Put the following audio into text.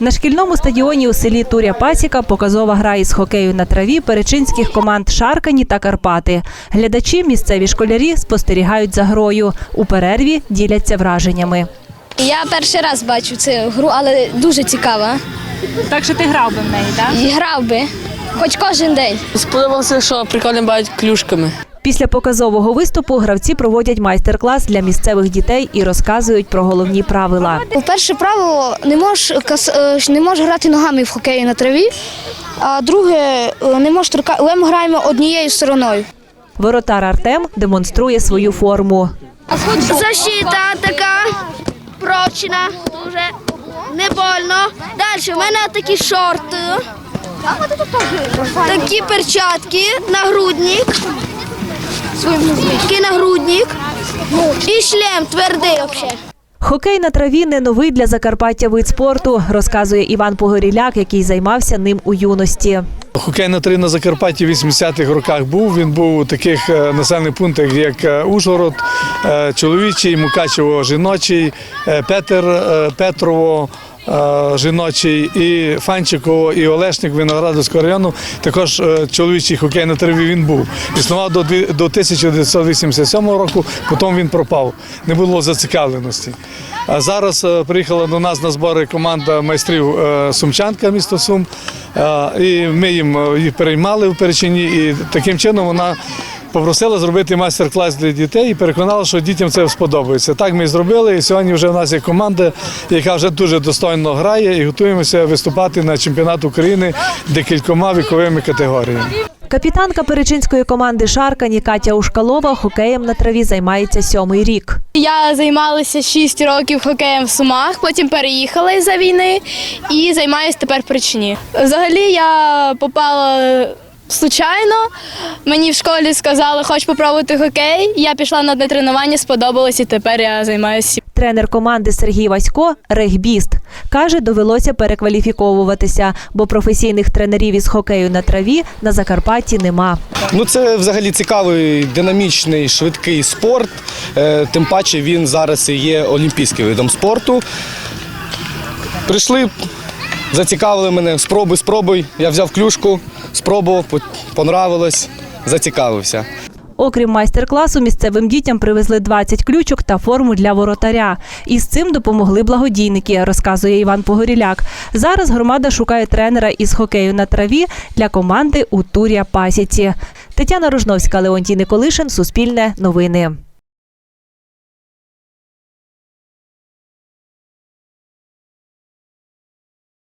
На шкільному стадіоні у селі Туря Пасіка показова гра із хокею на траві перечинських команд Шаркані та Карпати. Глядачі, місцеві школярі спостерігають за грою. У перерві діляться враженнями. Я перший раз бачу цю гру, але дуже цікава. Так що ти грав би в неї, так? І грав би, хоч кожен день. Сподобалося, що прикольно бавить клюшками. Після показового виступу гравці проводять майстер-клас для місцевих дітей і розказують про головні правила. Перше правило не можеш е, не можеш грати ногами в хокеї на траві. А друге, е, не можеш торка... Ми граємо однією стороною. Воротар Артем демонструє свою форму. Защита така прочна, дуже не больно. Далі в мене такі шорти, такі перчатки, нагрудник, такий нагрудник і шлем твердий взагалі. Хокей на траві не новий для Закарпаття вид спорту, розказує Іван Погоріляк, який займався ним у юності. Хокей на три на Закарпатті в 80-х роках був. Він був у таких е, населених пунктах, як е, Ужгород, е, чоловічий, Мукачево, жіночий, Петер, Петрово. Е, Жіночий і Фанчиково, і Олешник Виноградовського району. Також е, чоловічий хокей на траві він був. Існував до дві- до 1987 року, потім він пропав. Не було зацікавленості. А зараз е, приїхала до нас на збори команда майстрів Сумчанка, місто Сум. І ми їм їх переймали в Перечині, і таким чином вона попросила зробити майстер-клас для дітей і переконала, що дітям це сподобається. Так ми і зробили. І сьогодні вже в нас є команда, яка вже дуже достойно грає, і готуємося виступати на чемпіонат України декількома віковими категоріями. Капітанка перечинської команди Шаркані Катя Ушкалова хокеєм на траві займається сьомий рік. Я займалася 6 років хокеєм в Сумах, потім переїхала із-за війни і займаюся тепер в Причині. Взагалі я попала случайно. Мені в школі сказали, хочеш попробувати хокей. Я пішла на одне тренування, сподобалось, і тепер я займаюся. Тренер команди Сергій Васько регбіст. Каже, довелося перекваліфіковуватися, бо професійних тренерів із хокею на траві на Закарпатті нема. Ну, це взагалі цікавий, динамічний, швидкий спорт. Е, Тим паче він зараз і є олімпійським видом спорту. Прийшли, зацікавили мене. Спробуй, спробуй. Я взяв клюшку, спробував, понравилось, зацікавився. Окрім майстер-класу, місцевим дітям привезли 20 ключок та форму для воротаря. І з цим допомогли благодійники, розказує Іван Погоріляк. Зараз громада шукає тренера із хокею на траві для команди у Турія Пасіці. Тетяна Рожновська, Леонтій Николишин, Суспільне новини.